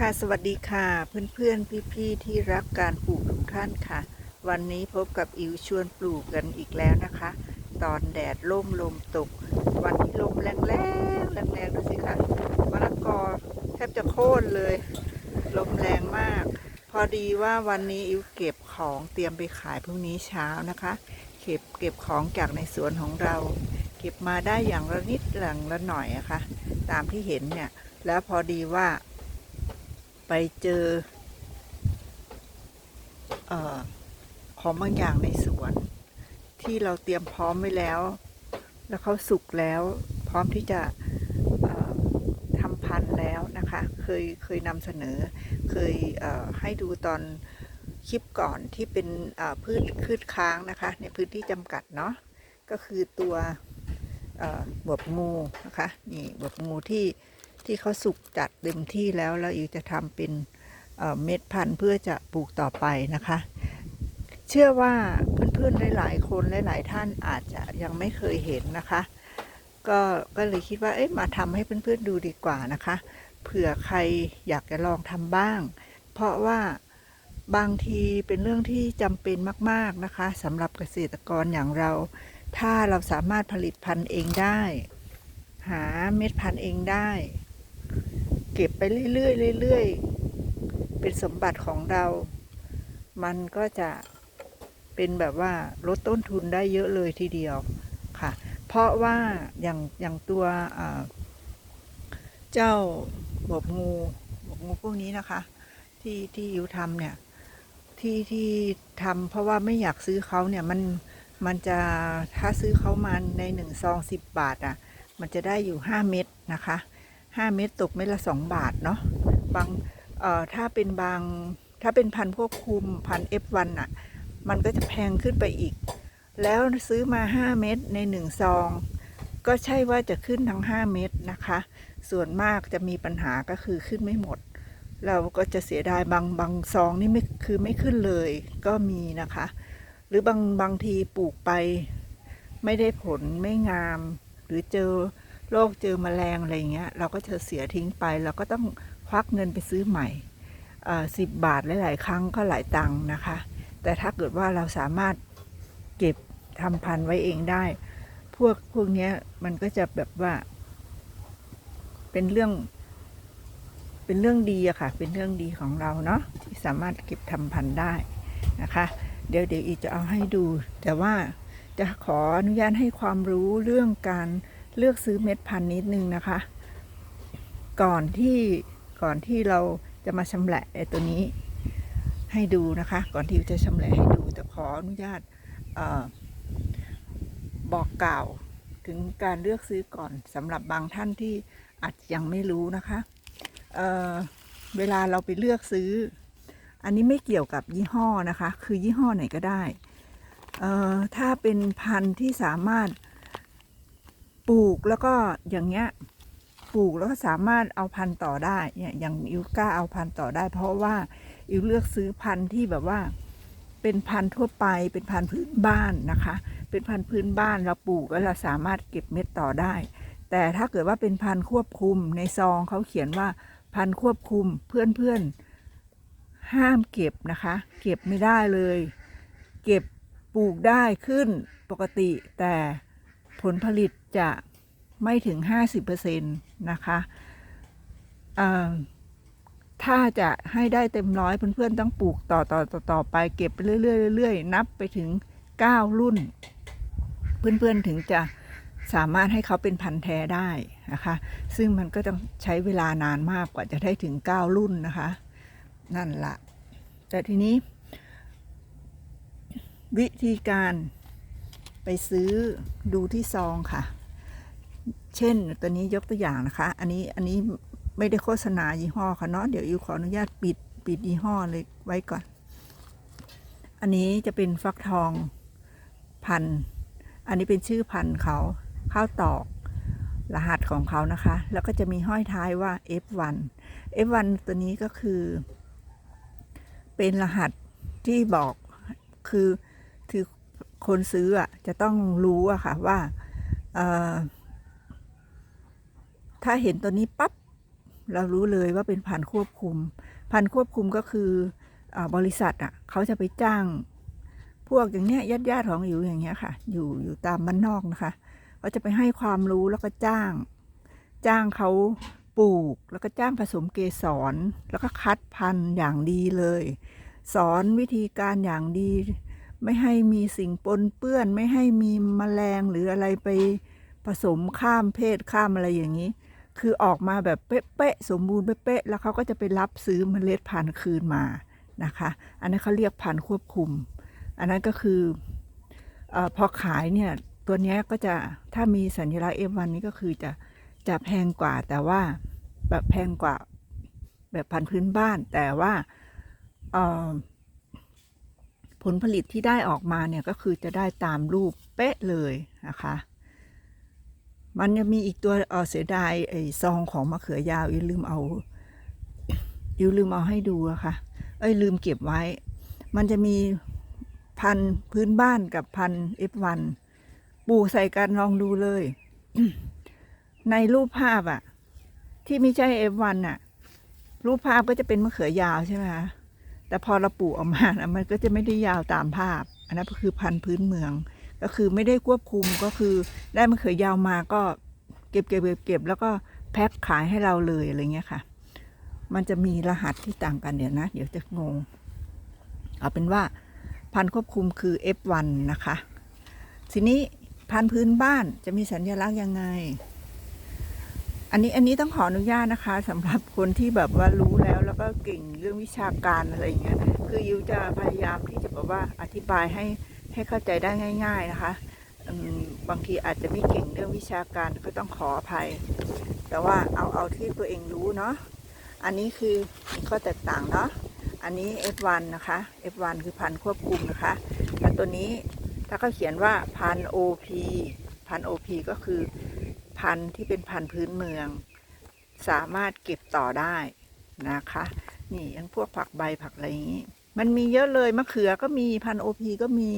ค่ะสวัสดีค่ะ เพื่อนๆ พี่ๆ ที่รักการปลูกทุกท่านค่ะ วันนี้พบกับอิวชวนปลูกกันอีกแล้วนะคะ ตอนแดดล่มลมตก วันที่ลมแรงๆแรงๆดูสิคะมะละกอแทบจะโค่นเลย ลมแรงมาก พอดีว่าวันนี้อิวเก็บของเตรียมไปขายพรุ่งนี้เช้านะคะ เก็บเก็บของจากในสวนของเรา เก็บมาได้อย่างละนิดหลังละหน่อยอะค่ะตามที่เห็นเนี่ยแล้วพอดีว่า ไปเจออของบางอย่างในสวน ที่เราเตรียมพร้อมไว้แล้ว แล้วเขาสุกแล้ว พร้อมที่จะทำพันธุ์แล้วนะคะ เคยเคยนำเสนอ เคยเให้ดูตอนคลิปก่อนที่เป็นพืชพืชค้างนะคะ ในพื้นที่จำกัดเนาะก็คือตัวบวบงูนะคะนี่บวบงูที่ ที่เขาสุกจัดเต็มที่แล้วแล้วอิวจะทำเป็นเเม็ดพันธุ์เพื่อจะปลูกต่อไปนะคะ เชื่อว่าเพื่อนๆหลายๆคนหลายๆท่านอาจจะยังไม่เคยเห็นนะคะ ก็ก็เลยคิดว่าเอ๊ะมาทำให้เพื่อนๆดูดีกว่านะคะ เผื่อใครอยากจะลองทำบ้าง เพราะว่าบางทีเป็นเรื่องที่จำเป็นมาก ๆนะคะสำหรับเกษตรกรอย่างเรา ถ้าเราสามารถผลิตพันธุ์เองได้ หาเม็ดพันธุ์เองได้ เก็บไปเรื่อยๆเรื่อยๆเป็นสมบัติของเรา มันก็จะเป็นแบบว่าลดต้นทุนได้เยอะเลยทีเดียวค่ะ เพราะว่าอย่างอย่างตัวเจ้าบวบงูบวบงูพวกนี้นะคะ ที่ที่ยูทำเนี่ยที่ที่ทำเพราะว่าไม่อยากซื้อเขาเนี่ยมันมันจะถ้าซื้อเขามาในหนึ่งซองสิบบาทอะ มันจะได้อยู่ห้าเม็ดนะคะ ห้าเม็ดตกเม็ดละสองบาทเนาะบางเอ่อถ้าเป็นบางถ้าเป็นพันธุ์ควบคุมพันธุ์ F1 อะ มันก็จะแพงขึ้นไปอีก แล้วซื้อมาห้าเม็ดในหนึ่งซอง ก็ใช่ว่าจะขึ้นทั้งห้าเม็ดนะคะ ส่วนมากจะมีปัญหาก็คือขึ้นไม่หมด เราก็จะเสียดายบางบางซองนี่ไม่คือไม่ขึ้นเลยก็มีนะคะ หรือบางบางทีปลูกไป ไม่ได้ผลไม่งาม หรือเจอ โรคเจอมแมลงอะไรอย่างเงี้ย เราก็จะเสียทิ้งไป เราก็ต้องควักเงินไปซื้อใหม่สิบบาทหลายๆครั้งก็หลายตังค์นะคะ แต่ถ้าเกิดว่าเราสามารถเก็บทำพันไว้เองได้ พวกพวกนี้มันก็จะแบบว่า เป็นเรื่อง เป็นเรื่องดีอะค่ะ เป็นเรื่องดีของเราเนาะที่สามารถเก็บทำพันได้นะคะ เดี๋ยวเดี๋ยวอีกจะเอาให้ดู แต่ว่าจะขออนุญาตให้ความรู้เรื่องการ เลือกซื้อเม็ดพันธุ์นิดนึงนะคะ ก่อนที่ก่อนที่เราจะมาชำแหละไอ้ตัวนี้ให้ดูนะคะ ก่อนที่จะชำแหละให้ดูแต่ขออนุญาตอบอกกล่าวถึงการเลือกซื้อก่อนสำหรับบางท่านที่อาจจะยังไม่รู้นะคะเเวลาเราไปเลือกซื้อ อันนี้ไม่เกี่ยวกับยี่ห้อนะคะ คือยี่ห้อไหนก็ได้ ถ้าเป็นพันธุ์ที่สามารถ ปลูกแล้วก็อย่างเงี้ยปลูกแล้วก็สามารถเอาพันธุ์ต่อได้เนี่ยอย่างอิวกล้าเอาพันธุ์ต่อได้ เพราะว่าอิวเลือกซื้อพันธุ์ที่แบบว่า เป็นพันธุ์ทั่วไป เป็นพันธุ์พื้นบ้านนะคะ เป็นพันธุ์พื้นบ้านเราปลูกแล้วเราสามารถเก็บเม็ดต่อได้ แต่ถ้าเกิดว่าเป็นพันธุ์ควบคุมในซองเขาเขียนว่าพันธุ์ควบคุมเพื่อนเพื่อนห้ามเก็บนะคะ เก็บไม่ได้เลย เก็บปลูกได้ขึ้นปกติแต่ผลผลิต จะไม่ถึง 50%นะคะถ้าจะให้ได้เต็มร้อยเพื่อนๆต้องปลูกต่อต่อต่อต่อไปเก็บไปเรื่อยๆเรื่อยๆนับไปถึง 9 รุ่น เพื่อนๆถึงจะสามารถให้เขาเป็นพันธุ์แท้ได้นะคะ ซึ่งมันก็ต้องใช้เวลานานมากกว่าจะได้ถึง 9 รุ่นนะคะ นั่นละแต่ทีนี้ วิธีการไปซื้อดูที่ซองค่ะ เช่น ตัวนี้ยกตัวอย่างนะคะ อันนี้อันนี้ไม่ได้โฆษณายี่ห้อค่ะเนาะเดี๋ยวอิวขออนุญาตปิดปิดยี่ห้อเลยไว้ก่อน อันนี้จะเป็นฟักทองพัน อันนี้เป็นชื่อพันเขาข้าวตอกรหัสของเขานะคะ แล้วก็จะมีห้อยท้ายว่า F1 F1 ตัวนี้ก็คือ เป็นรหัสที่บอกคือคือคนซื้ออะจะต้องรู้อะค่ะว่า ถ้าเห็นตัวนี้ปับ๊บเรารู้เลยว่าเป็นพันธุ์ควบคุม พันธุ์ควบคุมก็คืออบริษัทอะเขาจะไปจ้าง พวกอย่างเนี้ยญาติญาติของอยู่อย่างเงี้ยค่ะ อยู่อยู่ตามบ้านนอกนะคะเขาจะไปให้ความรู้แล้วก็จ้าง จ้างเขาปลูกแล้วก็จ้างผสมเกสรแล้วก็คัดพันธุ์อย่างดีเลย สอนวิธีการอย่างดี ไม่ให้มีสิ่งปนเปื้อน ไม่ให้มีแมลงหรืออะไรไปผสมข้ามเพศข้ามอะไรอย่างนี้ คือออกมาแบบเป๊ะๆสมบูรณ์เป๊ะๆแล้วเขาก็จะไปรับซื้อเมล็ดพันธุ์คืนมานะคะ อันนั้นเขาเรียกพันธุ์ควบคุม อันนั้นก็คืออพอขายเนี่ยตัวนี้ก็จะถ้ามีสัญลักษณ์ F1 นี้ก็คือจะจะแพงกว่าแต่ว่าแบบแพงกว่าแบบพันธุ์พื้นบ้าน แต่ว่าผลผลิตที่ได้ออกมาเนี่ยก็คือจะได้ตามรูปเป๊ะเลยนะคะ มันจะมีอีกตัวเเสียดายไอ้ซองของมะเขือยาวอีลืมเอาอีลืมเอาให้ดูอะค่ะ เอ้ยลืมเก็บไว้ มันจะมีพันธุ์พื้นบ้านกับพันธุ์ F1 ปลูกใส่กันลองดูเลย ในรูปภาพอะที่ไม่ใช่ F1 อะรูปภาพก็จะเป็นมะเขือยาวใช่ไหมคะแต่พอเราปลูกออกมานะมันก็จะไม่ได้ยาวตามภาพ อันนั้นก็คือพันธุ์พื้นเมือง ก็คือไม่ได้ควบคุมก็คือได้มะเขือยาวมาก็เก็บเก็บเก็บเก็บแล้วก็แพ็คขายให้เราเลยอะไรเงี้ยค่ะ มันจะมีรหัสที่ต่างกันเดี๋ยวนะ เดี๋ยวจะงง เอาเป็นว่าพันควบคุมคือ F1 นะคะ ทีนี้พันพื้นบ้านจะมีสัญลักษณ์ยังไง อันนี้อันนี้ต้องขออนุญาตนะคะสำหรับคนที่แบบว่ารู้แล้วแล้วก็เก่งเรื่องวิชาการอะไรอย่างเงี้ย คือยิวจะพยายามที่จะแบบว่าอธิบายให้ ให้เข้าใจได้ง่าย ๆนะคะบางทีอาจจะไม่เก่งเรื่องวิชาการก็ต้องขออภัย แต่ว่าเอาเอาที่ตัวเองรู้เนาะอันนี้คือมีข้อแตกต่างเนาะอันนี้ F1 นะคะ F1 คือพันธุ์ควบคุมนะคะแต่ตัวนี้ถ้าเขาเขียนว่าพันธุ์ OP พันธุ์ OP ก็คือพันธุ์ที่เป็นพันธุ์พื้นเมือง สามารถเก็บต่อได้นะคะ นี่ยังพวกผักใบผักอะไรอย่างนี้ มันมีเยอะเลยมะเขือก็มีพันธุ์ OP ก็มี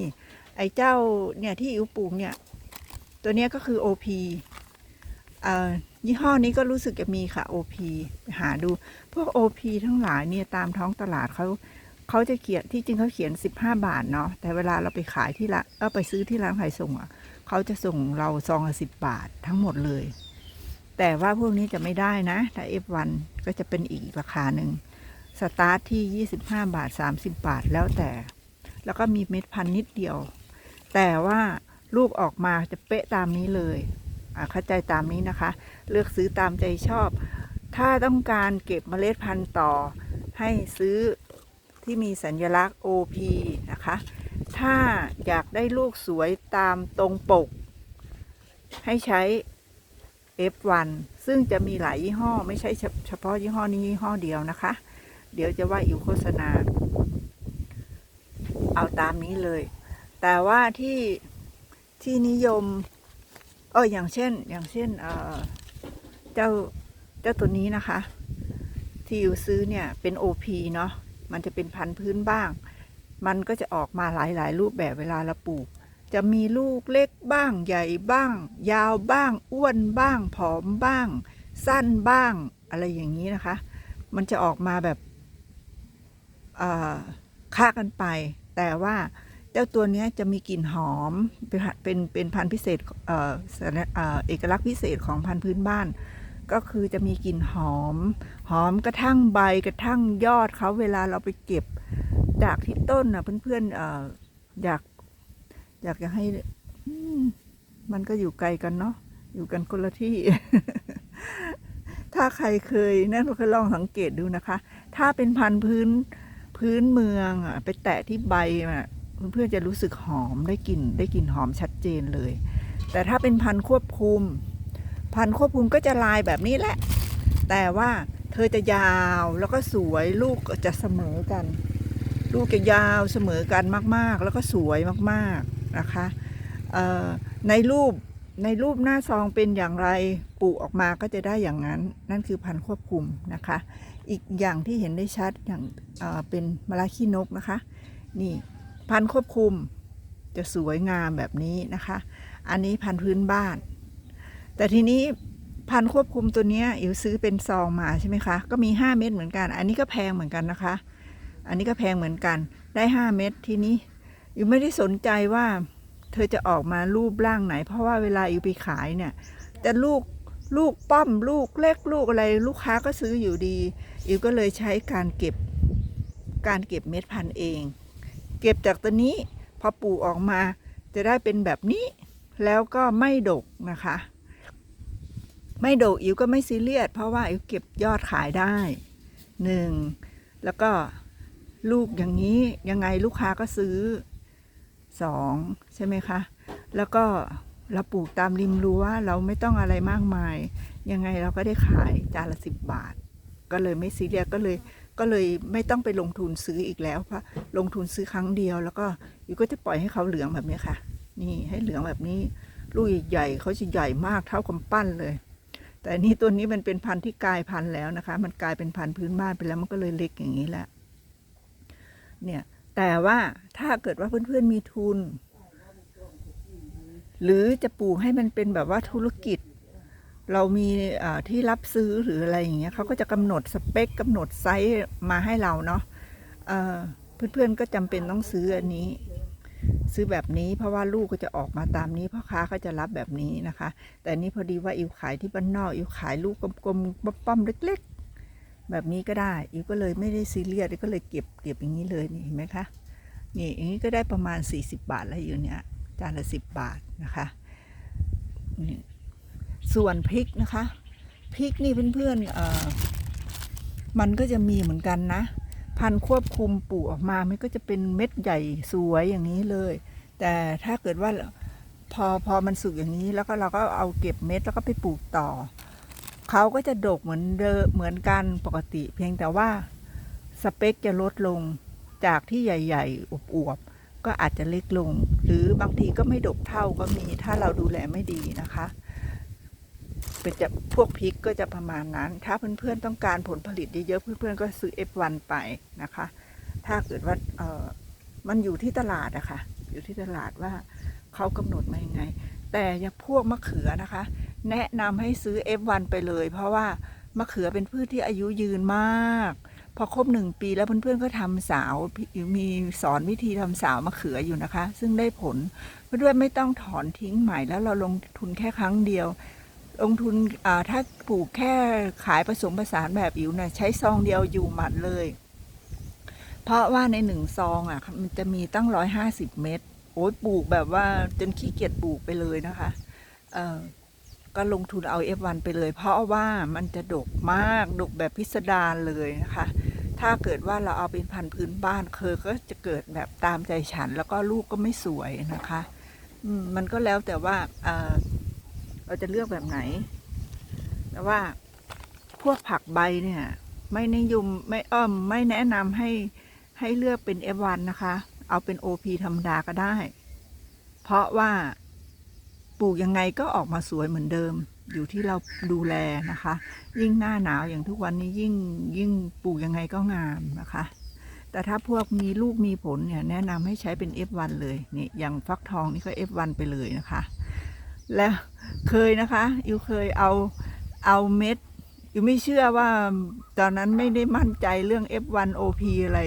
ไอ้เจ้าเนี่ยที่อิ๋วปลูกเนี่ย ตัวเนี้ยก็คือ OP เอ่อยี่ห้อนี้ก็รู้สึกจะมีค่ะ OP ไปหาดู พวก OP ทั้งหลายเนี่ยตามท้องตลาดเขาเขาจะเขียนที่จริงเขาเขียน 15 บาทเนาะแต่เวลาเราไปขายที่ร้านเออไปซื้อที่ร้านขายส่งอะเขาจะส่งเราซองละสิบบาททั้งหมดเลย แต่ว่าพวกนี้จะไม่ได้นะถ้า F1 ก็จะเป็นอีกราคาหนึ่ง สตาร์ทที่ 25 บาท 30 บาทแล้วแต่ แล้วก็มีเม็ดพันธุ์นิดเดียว แต่ว่าลูกออกมาจะเป๊ะตามนี้เลยเข้าใจตามนี้นะคะ เลือกซื้อตามใจชอบ ถ้าต้องการเก็บเมล็ดพันธุ์ต่อ ให้ซื้อที่มีสัญลักษณ์ OP นะคะ ถ้าอยากได้ลูกสวยตามตรงปก ให้ใช้ F1 ซึ่งจะมีหลายยี่ห้อ ไม่ใช่เฉพาะยี่ห้อนี้ยี่ห้อเดียวนะคะ เดี๋ยวจะว่าอยู่โฆษณา เอาตามนี้เลย แต่ว่าที่ที่นิยม เอออย่างเช่น อย่างเช่นเออเจ้าเจ้าตัวนี้นะคะ ที่อยู่ซื้อเนี่ยเป็น OP เนาะมันจะเป็นพันธุ์พื้นบ้าง มันก็จะออกมาหลาย ๆ รูปแบบเวลาเราปลูก จะมีลูกเล็กบ้าง ใหญ่บ้าง ยาวบ้าง อ้วนบ้าง ผอมบ้าง สั้นบ้าง อะไรอย่างนี้นะคะ มันจะออกมาแบบ เอ่ากันไป แต่ว่าเจ้าตัวนี้จะมีกลิ่นหอม เป็นเป็นเป็นพันธุ์พิเศษเอเอกลักษณ์พิเศษของพันธุ์พื้นบ้าน ก็คือจะมีกลิ่นหอม หอมกระทั่งใบกระทั่งยอดเขาเวลาเราไปเก็บจากที่ต้นนะเพื่อนๆเอ่ออยากอยากจะให้มมันก็อยู่ไกลกันเนาะอยู่กันคนละที่ ถ้าใครเคยนั่นก็ลองสังเกตดูนะคะ ถ้าเป็นพันธุ์พื้น พื้นเมืองอะไปแตะที่ใบอะเพื่อนๆจะรู้สึกหอมได้กลิ่นได้กลิ่นหอมชัดเจนเลย แต่ถ้าเป็นพันธุ์ควบคุม พันธุ์ควบคุมก็จะลายแบบนี้แหละ แต่ว่าเธอจะยาวแล้วก็สวยลูกจะเสมอกัน ลูกจะยาวเสมอกันมากๆ แล้วก็สวยมากๆนะคะในรูป ในรูปหน้าซองเป็นอย่างไรปลูกออกมาก็จะได้อย่างนั้น นั่นคือพันธุ์ควบคุมนะคะ อีกอย่างที่เห็นได้ชัดอย่างเอ่อเป็นมะระขี้นกนะคะ นี่พันธุ์ควบคุมจะสวยงามแบบนี้นะคะ อันนี้พันธุ์พื้นบ้าน แต่ทีนี้พันธุ์ควบคุมตัวนี้อิ๋วซื้อเป็นซองมาใช่ไหมคะ ก็มี 5 เม็ดเหมือนกัน อันนี้ก็แพงเหมือนกันนะคะ อันนี้ก็แพงเหมือนกัน ได้ 5 เม็ดทีนี้อิ๋วไม่ได้สนใจว่า เธอจะออกมารูปร่างไหน เพราะว่าเวลาอิวไปขายเนี่ยจะลูกลูกป้อมลูกเล็กลูกอะไรลูกค้าก็ซื้ออยู่ดี อิวก็เลยใช้การเก็บการเก็บเม็ดพันธุ์เอง เก็บจากตัวนี้พอปลูกออกมาจะได้เป็นแบบนี้ แล้วก็ไม่ดกนะคะ ไม่ดกอิวก็ไม่ซีเรียสเพราะว่าอิวเก็บยอดขายได้หนึ่งแล้วก็ลูกอย่างนี้ยังไงลูกค้าก็ซื้อ สองใช่ไหมคะ แล้วก็เราปลูกตามริมรั้วเราไม่ต้องอะไรมากมาย ยังไงเราก็ได้ขายจานละสิบบาท ก็เลยไม่ซีเรียสก็เลยก็เลยไม่ต้องไปลงทุนซื้ออีกแล้วเพราะลงทุนซื้อครั้งเดียว แล้วก็อิ๋วก็จะปล่อยให้เขาเหลืองแบบนี้ค่ะ นี่ให้เหลืองแบบนี้ ลูกใหญ่เขาจะใหญ่มากเท่ากำปั้นเลย แต่นนี้ตัวนี้มันเป็นพันธุ์ที่กลายพันธุ์แล้วนะคะ มันกลายเป็นพันธุ์พื้นบ้านไปแล้วมันก็เลยเล็กอย่างนี้แหละเนี่ย แต่ว่าถ้าเกิดว่าเพื่อนๆมีทุน หรือจะปลูกให้มันเป็นแบบว่าธุรกิจ เรามีที่รับซื้อหรืออะไรอย่างเงี้ยเขาก็จะกำหนดสเปคกำหนดไซส์มาให้เราเนาะเพื่อนๆก็จำเป็นต้องซื้ออันนี้ซื้อแบบนี้เพราะว่าลูกก็จะออกมาตามนี้พ่อค้าก็จะรับแบบนี้นะคะ แต่นี่พอดีว่าอิวขายที่บ้านนอกอิวขายลูกกลมๆป้อมๆเล็ก ๆ แบบนี้ก็ได้อิวก็เลยไม่ได้ซีเรียสอิวก็เลยเก็บเก็บอย่างนี้เลยนี่เห็นไหมคะนี่อย่างนี้ก็ได้ประมาณ 40 บาทแล้วอยู่เนี่ยจานละ 10 บาทนะคะนี่ส่วนพริกนะคะพริกนี่เพื่อนๆเอ่อมันก็จะมีเหมือนกันนะ พันควบคุมปลูกออกมา มันก็จะเป็นเม็ดใหญ่สวยอย่างนี้เลย แต่ถ้าเกิดว่าพอพอมันสุกอย่างนี้แล้วก็เราก็เอาเก็บเม็ดแล้วก็ไปปลูกต่อ เขาก็จะดกเหมือนเดิมเหมือนกันปกติ เพียงแต่ว่าสเปคจะลดลงจากที่ใหญ่ๆอวบๆก็อาจจะเล็กลง หรือบางทีก็ไม่ดกเท่าก็มีถ้าเราดูแลไม่ดีนะคะเป็นจะพวกพริกก็จะประมาณนั้น ถ้าเพื่อนๆต้องการผลผลิตเยอะๆเพื่อนๆก็ซื้อ F1 ไปนะคะ ถ้าเกิดว่าเออมันอยู่ที่ตลาดอะค่ะอยู่ที่ตลาดว่าเขากำหนดมายังไง แต่อย่าพวกมะเขือนะคะ แนะนำให้ซื้อ F1 ไปเลย เพราะว่ามะเขือเป็นพืชที่อายุยืนมาก พอครบหนึ่งปีแล้วเพื่อนๆก็ทำสาวมีสอนวิธีทำสาวมะเขืออยู่นะคะ ซึ่งได้ผลเพื่อนๆไม่ต้องถอนทิ้งใหม่แล้วเราลงทุนแค่ครั้งเดียวลงทุนถ้าปลูกแค่ขายผสมผสานแบบอิ๋วนะ่ะใช้ซองเดียวอยู่หมัดเลย เพราะว่าในหนึ่งซองอะมันจะมีตั้งร้อยห้าสิบเม็ด โอ้ยปลูกแบบว่าจนขี้เกียจปลูกไปเลยนะคะเออก็ลงทุนเอา F1 ไปเลย เพราะว่ามันจะดกมาก ดกแบบพิสดารเลยนะคะ ถ้าเกิดว่าเราเอาเป็นพันธุ์พื้นบ้านเคยก็จะเกิดแบบตามใจฉัน แล้วก็ลูกก็ไม่สวยนะคะมมันก็แล้วแต่ว่าเออเราจะเลือกแบบไหน แต่ว่าพวกผักใบเนี่ย ไม่นิยมไม่อ้อมไม่แนะนำให้ให้เลือกเป็น F1 นะคะ เอาเป็น OP ธรรมดาก็ได้ เพราะว่าปลูกยังไงก็ออกมาสวยเหมือนเดิม อยู่ที่เราดูแลนะคะ ยิ่งหน้าหนาวอย่างทุกวันนี้ยิ่งยิ่งปลูกยังไงก็งามนะคะ แต่ถ้าพวกมีลูกมีผลเนี่ยแนะนำให้ใช้เป็น F1 เลยนี่อย่างฟักทองนี่ก็ F1 ไปเลยนะคะ แล้วเคยนะคะอิวเคยเอาเอาเม็ดอิวไม่เชื่อว่าตอนนั้นไม่ได้มั่นใจเรื่อง F1 OP อะไร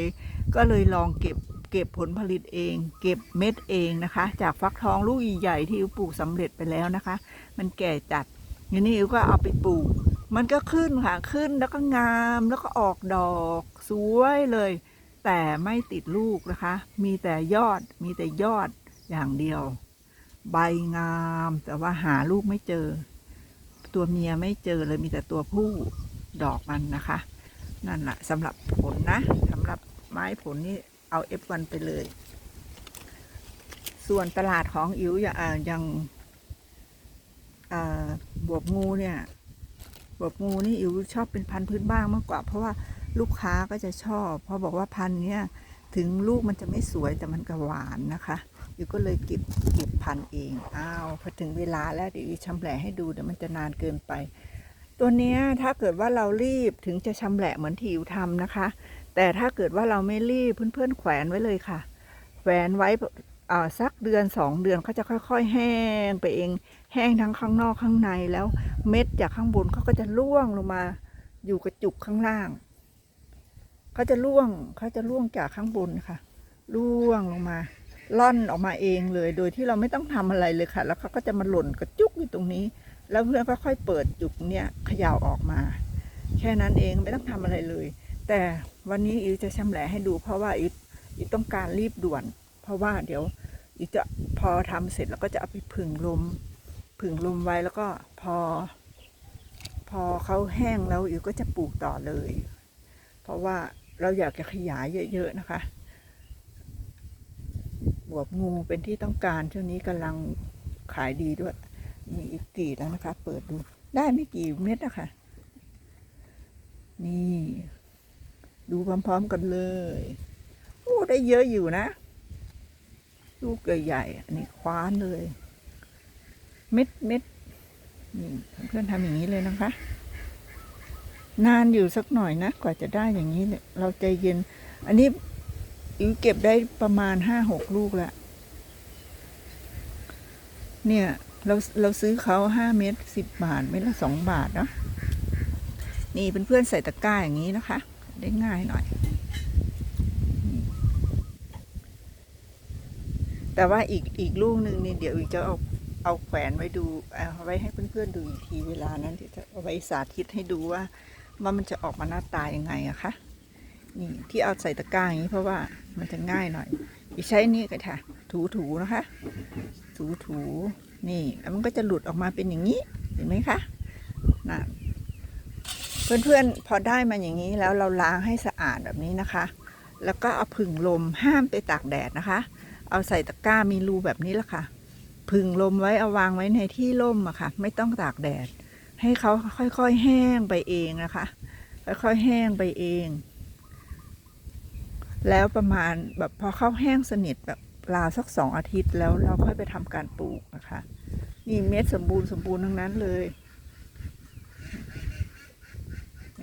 ก็เลยลองเก็บ เก็บผลผลิตเอง เก็บเม็ดเองนะคะ จากฟักทองลูกใหญ่ที่อิวปลูกสำเร็จไปแล้วนะคะ มันแก่จัดอย่างนี้อิวก็เอาไปปลูก มันก็ขึ้นค่ะขึ้นแล้วก็งามแล้วก็ออกดอกสวยเลย แต่ไม่ติดลูกนะคะ มีแต่ยอดมีแต่ยอดอย่างเดียว ใบงามแต่ว่าหาลูกไม่เจอ ตัวเมียไม่เจอเลยมีแต่ตัวผู้ดอกมันนะคะ นั่นแหละสำหรับผลนะสำหรับไม้ผลนี่ เอา F1 ไปเลย ส่วนตลาดของอิ๋วอย่างย่างบวบงูเนี่ยบวบงูนี่อิ๋วชอบเป็นพันธุ์พื้นบ้านมากกว่า เพราะว่าลูกค้าก็จะชอบเพราะบอกว่าพันธุ์เนี้ยถึงลูกมันจะไม่สวยแต่มันก็หวานนะคะอิวก็เลยเก็บเก็บพันธุ์เองอ้าวพอถึงเวลาแล้วเดี๋ยวอิวชำแหละให้ดูเดี๋ยวมันจะนานเกินไป ตัวเนี้ยถ้าเกิดว่าเรารีบถึงจะชำแหละเหมือนที่อิ๋วทำนะคะ แต่ถ้าเกิดว่าเราไม่รีบเพื่อนๆแขวนไว้เลยค่ะ แขวนไว้สักเดือนสองเดือนเขาจะค่อย ๆ แห้งไปเอง แห้งทั้งข้างนอกข้างในแล้วเม็ดจากข้างบนเขาก็จะร่วงลงมาอยู่กระจุกข้างล่างเขาจะร่วงเขาจะร่วงจากข้างบนค่ะ ร่วงลงมา ล่อนออกมาเองเลย โดยที่เราไม่ต้องทำอะไรเลยค่ะ แล้วเขาก็จะมาหล่นกระจุกอยู่ตรงนี้ แล้วเพื่อนก็ค่อยเปิดจุกเนี้ยเขย่าออกมา แค่นั้นเองไม่ต้องทำอะไรเลย แต่ วันนี้อิวจะชำแหละให้ดู เพราะว่าอิวอิวต้องการรีบด่วน เพราะว่าเดี๋ยวอิวจะพอทำเสร็จแล้วก็จะเอาไปผึ่งลมผึ่งลมไว้แล้วก็พอ พอเขาแห้งแล้วอิวก็จะปลูกต่อเลย เพราะว่าเราอยากจะขยายเยอะๆนะคะบวบงูเป็นที่ต้องการช่วงนี้กำลังขายดีด้วย มีอีกกี่แล้วนะคะ เปิดดูได้ไม่กี่เม็ดนะคะนี่ ดูพร้อมๆกันเลย โอ้ได้เยอะอยู่นะ ลูกใหญ่ๆอันนี้คว้านเลย เม็ดเม็ดนี่เพื่อนทำอย่างนี้เลยนะคะ นานอยู่สักหน่อยนะ กว่าจะได้อย่างนี้เนี่ยเราใจเย็น อันนี้อิ๋วเก็บได้ประมาณห้าหกลูกแล้วเนี่ยเราเราซื้อเขาห้าเม็ดสิบบาทเม็ดละสองบาทเนาะนี่เป็นเพื่อนใส่ตะกร้าอย่างนี้นะคะ ได้ง่ายหน่อย แต่ว่าอีกอีกลูกหนึ่งนี่เดี๋ยวอีกจะเอาเอาแขวนไว้ดูเอาไว้ให้เพื่อนๆดูอีกทีเวลานั้นเดี๋ยวจะเอาไว้สาธิตให้ดูว่าว่ามันจะออกมาหน้าตายังไงอะคะนี่ที่เอาใส่ตะกร้าอย่างนี้เพราะว่ามันจะง่ายหน่อยอีกใช้นี่กันค่ะ ถูๆนะคะ ถูๆนี่แล้วมันก็จะหลุดออกมาเป็นอย่างนี้ เห็นไหมคะน่ะ เพื่อนๆ พอได้มาอย่างนี้แล้วเราล้างให้สะอาดแบบนี้นะคะ แล้วก็เอาผึ่งลมห้ามไปตากแดดนะคะ เอาใส่ตะกร้ามีรูแบบนี้ละค่ะ ผึ่งลมไว้เอาวางไว้ในที่ร่มอะค่ะ ไม่ต้องตากแดด ให้เขาค่อยๆแห้งไปเองนะคะ ค่อยๆแห้งไปเอง แล้วประมาณแบบพอเข้าแห้งสนิทแบบราสักสองอาทิตย์แล้วเราค่อยไปทำการปลูกนะคะ นี่เม็ดสมบูรณ์สมบูรณ์ทั้งนั้นเลย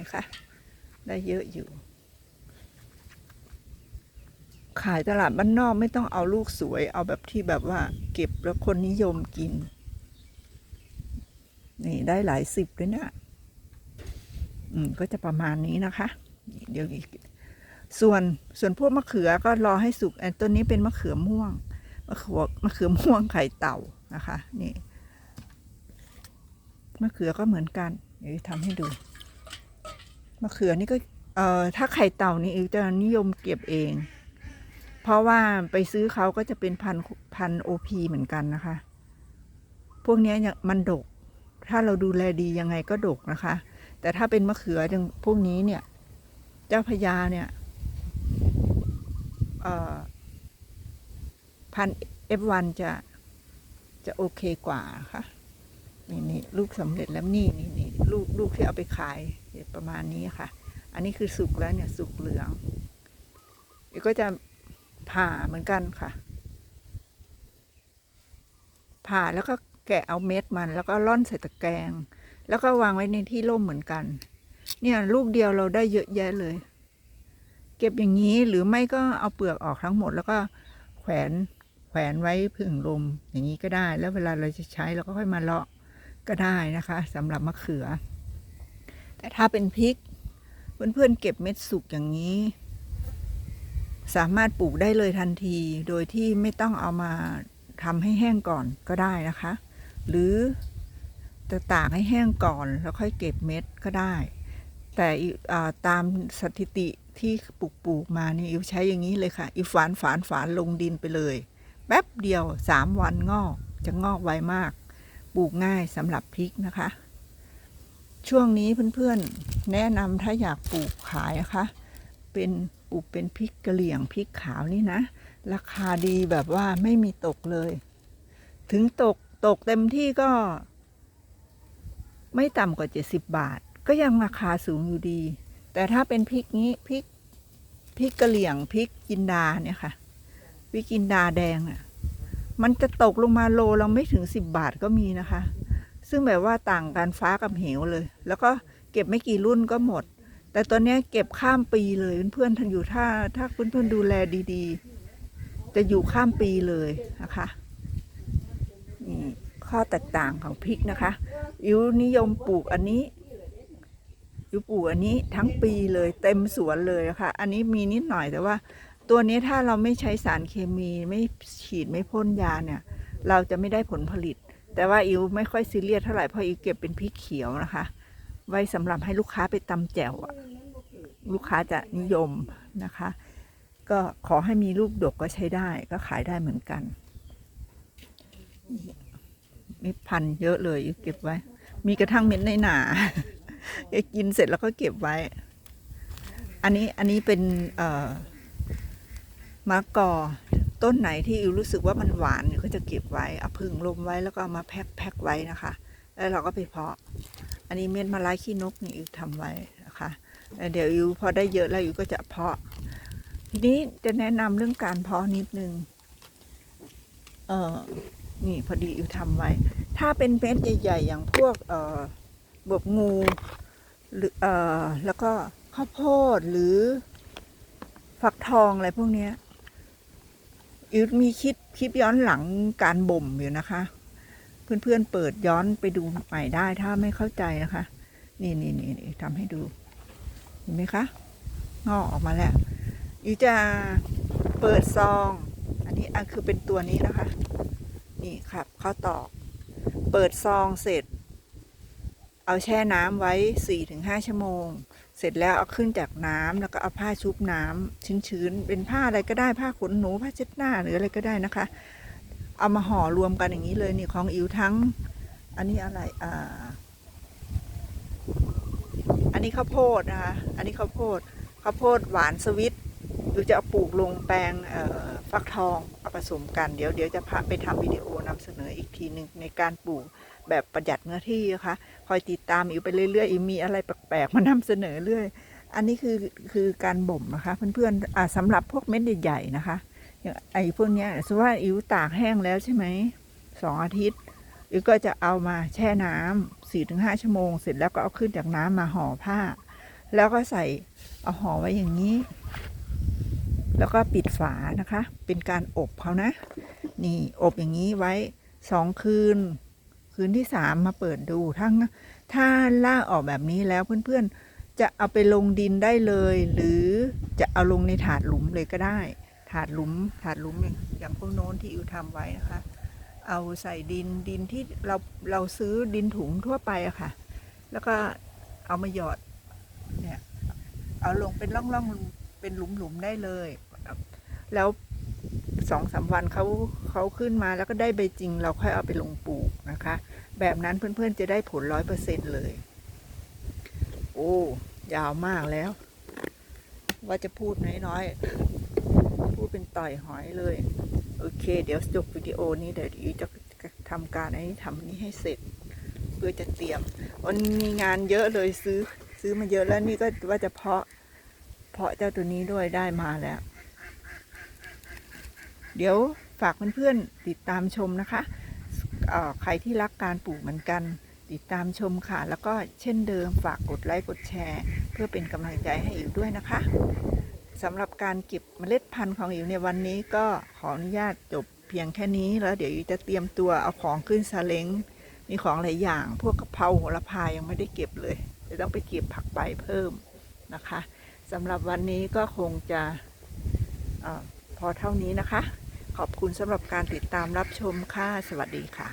นะคะ ได้เยอะอยู่ ขายตลาดบ้านนอกไม่ต้องเอาลูกสวย เอาแบบที่แบบว่า เก็บแล้วคนนิยมกิน นี่ได้หลายสิบเลยเนะี่ยอืม ก็จะประมาณนี้นะคะ เดี๋ยวอีกส่วนส่วนพวกมะเขือก็รอให้สุกไอ้ต้นนี้เป็นมะเขือม่วงมะเขือมะเขือม่วงไข่เต่านะคะ นี่มะเขือก็เหมือนกัน เดี๋ยวทำให้ดู มะเขือนี่ก็เอ่อถ้าไข่เต่านี่อิวจะนิยมเก็บเอง เพราะว่าไปซื้อเขาก็จะเป็นพันพันโอพีเหมือนกันนะคะ พวกนี้มันดก ถ้าเราดูแลดียังไงก็ดกนะคะ แต่ถ้าเป็นมะเขืออย่างพวกนี้เนี่ย เจ้าพญาเนี่ยพันเอฟวันจะจะโอเคกว่าค่ะ นี่นี่ลูกสำเร็จแล้วนี่นี่นี่ลูกลูกที่เอาไปขาย ประมาณนี้ค่ะ อันนี้คือสุกแล้วเนี่ยสุกเหลืองเดี๋ยวก็จะผ่าเหมือนกันค่ะ ผ่าแล้วก็แกะเอาเม็ดมัน แล้วก็ร่อนใส่ตะแกรงแล้วก็วางไว้ในที่ร่มเหมือนกัน เนี่ยลูกเดียวเราได้เยอะแยะเลย เก็บอย่างนี้หรือไม่ก็เอาเปลือกออกทั้งหมด แล้วก็แขวนแขวนไว้พึ่งลมอย่างนี้ก็ได้ แล้วเวลาเราจะใช้เราก็ค่อยมาเลาะก็ได้นะคะสำหรับมะเขือ แต่ถ้าเป็นพริก เพื่อนๆเก็บเม็ดสุกอย่างนี้ สามารถปลูกได้เลยทันที โดยที่ไม่ต้องเอามาทำให้แห้งก่อนก็ได้นะคะ หรือจะตากให้แห้งก่อนแล้วค่อยเก็บเม็ดก็ได้ แต่ตามสถิติที่ปลูกปลูกมานี่อิวใช้อย่างนี้เลยค่ะ อิวฝานฝานฝานลงดินไปเลย แป๊บเดียวสามวันงอกจะงอกไวมาก ปลูกง่ายสำหรับพริกนะคะ ช่วงนี้เพื่อนๆ แนะนำถ้าอยากปลูกขายนะคะ เป็นปลูกเป็นพริกกระเหลี่ยงพริกขาวนี่นะ ราคาดีแบบว่าไม่มีตกเลย ถึงตกตกเต็มที่ก็ ไม่ต่ำกว่า 70 บาท ก็ยังราคาสูงอยู่ดี แต่ถ้าเป็นพริกนี้พริกพริกกระเหลี่ยงพริกจินดาเนี่ยค่ะพริกจินดาแดงอะ่ะ มันจะตกลงมาโลเราไม่ถึง 10 บาทก็มีนะคะ ซึ่งแบบว่าต่างกันฟ้ากับเหวเลย แล้วก็เก็บไม่กี่รุ่นก็หมด แต่ตอนนี้เก็บข้ามปีเลยเพื่อนๆท่านอยู่ถ้าถ้าเพื่อนๆดูแลดีๆ จะอยู่ข้ามปีเลยนะคะนี่ข้อแตกต่างของพริกนะคะอิวนิยมปลูกอันนี้อิวปลูกอันนี้ทั้งปีเลยเต็มสวนเลยนะคะอันนี้มีนิดหน่อยแต่ว่า ตัวนี้ถ้าเราไม่ใช้สารเคมีไม่ฉีดไม่พ่นยาเนี่ย เราจะไม่ได้ผลผลิต แต่ว่าอิวไม่ค่อยซีเรียสเท่าไหร่เพราะอิวเก็บเป็นพริกเขียวนะคะ ไว้สำหรับให้ลูกค้าไปตำแจ่วอะลูกค้าจะนิยมนะคะ ก็ขอให้มีลูกดกก็ใช้ได้ก็ขายได้เหมือนกันนี่พันเยอะเลยอิวเก็บไว้ มีกระทั่งเม็ดในหนาๆอิวกินเสร็จแล้วก็เก็บไว้ อันนี้อันนี้เป็นเอ่อมะกอ ต้นไหนที่อิวรู้สึกว่ามันหวานอิวก็จะเก็บไว้เอาพึ่งลมไว้แล้วก็เอามาแพ็คแพ็คไว้นะคะ แล้วเราก็ไปเพาะ อันนี้เม็ดมะลายขี้นกนี่อิวทำไว้นะคะเดี๋ยวอิวพอได้เยอะแล้วอิวก็จะเพาะ ทีนี้จะแนะนำเรื่องการเพาะนิดนึง เออนี่พอดีอิวทำไว้ ถ้าเป็นเม็ดใหญ่ๆอย่างพวกเอ่อบวบงูหรือเอ่อแล้วก็ข้าวโพดหรือฟักทองอะไรพวกเนี้ย อิวมีคลิปคลิปย้อนหลังการบ่มอยู่นะคะ เพื่อนๆเปิดย้อนไปดูใหม่ได้ถ้าไม่เข้าใจนะคะนี่นี่นี่นี่ทำให้ดู เห็นไหมคะงอกออกมาแล้วอิวจะเปิดซอง อันนี้อันคือเป็นตัวนี้นะคะ นี่ครับข้าวตอก เปิดซองเสร็จ เอาแช่น้ำไว้สี่ถึงห้าชั่วโมง เสร็จแล้วเอาขึ้นจากน้ำแล้วก็เอาผ้าชุบน้ำชื้นๆ เป็นผ้าอะไรก็ได้ผ้าขนหนูผ้าเช็ดหน้าหรืออะไรก็ได้นะคะ เอามาห่อรวมกันอย่างนี้เลยนี่ของอิ๋วทั้ง อันนี้อะไรอ่าอันนี้ข้าวโพดนะคะอันนี้ข้าวโพดข้าวโพดหวานสวิตอิวจะเอาปลูกลงแปลงฟักทองเอาผสมกันเดี๋ยวเดี๋ยวจะพาไปทำวิดีโอนำเสนออีกทีหนึ่งในการปลูก แบบประหยัดเนื้อที่นะคะคอยติดตามอิวไปเรื่อยๆอิวมีอะไรแปลกๆมานำเสนอเรื่อย อันนี้คือคือการบ่มนะคะ เพื่อนๆอ่าสำหรับพวกเม็ดใหญ่ๆนะคะอย่างไอ้พวกเนี้ยสมมติว่าอิวตากแห้งแล้วใช่ไหมสองอาทิตย์อิวก็จะเอามาแช่น้ำสี่ถึงห้าชั่วโมง เสร็จแล้วก็เอาขึ้นจากน้ำมาห่อผ้า แล้วก็ใส่เอาห่อไว้อย่างนี้ แล้วก็ปิดฝานะคะ เป็นการอบเขานะ นี่อบอย่างนี้ไว้สองคืน คืนที่สามมาเปิดดูทั้งถ้าล่าออกแบบนี้แล้วเพื่อนๆ จะเอาไปลงดินได้เลย หรือจะเอาลงในถาดหลุมเลยก็ได้ ถาดหลุมถาดหลุมอย่างอย่างพวกโน้นที่อิวทำไว้นะคะ เอาใส่ดินดินที่เราเราซื้อดินถุงทั่วไปอะค่ะ แล้วก็เอามาหยอดเนี่ยเอาลงเป็นร่องๆเป็นหลุมๆได้เลย แล้ว สองสามวันเขาเขาขึ้นมาแล้วก็ได้ใบจริง เราค่อยเอาไปลงปลูกนะคะ แบบนั้นเพื่อนๆจะได้ผลร้อยเปอร์เซ็นเลย โอ้ยาวมากแล้ว ว่าจะพูดน้อยๆ พูดเป็นต่อยหอยเลย โอเค เดี๋ยวจบวิดีโอนี้เดี๋ยวอีจะทำการอันนี้ทำนี้ให้เสร็จ เพื่อจะเตรียมวันนี้มีงานเยอะเลยซื้อ ซื้อมาเยอะแล้วนี่ก็ว่าจะเพาะ เพาะเจ้าตัวนี้ด้วยได้มาแล้ว เดี๋ยวฝากเพื่อนๆติดตามชมนะคะใครที่รักการปลูกเหมือนกัน ติดตามชมค่ะ แล้วก็เช่นเดิมฝากกดไลค์กดแชร์ เพื่อเป็นกำลังใจให้อิ๋วด้วยนะคะสำหรับการเก็บเมล็ดพันธุ์ของอิ๋วในวันนี้ก็ขออนุญาตจบเพียงแค่นี้แล้วเดี๋ยวอิวจะเตรียมตัวเอาของขึ้นซาเล้งมีของหลายอย่าง พวกกะเพราโหระพายังไม่ได้เก็บเลยจะต้องไปเก็บผักใบเพิ่มนะคะสำหรับวันนี้ก็คงจะออพอเท่านี้นะคะ ขอบคุณสำหรับการติดตามรับชมค่ะ สวัสดีค่ะ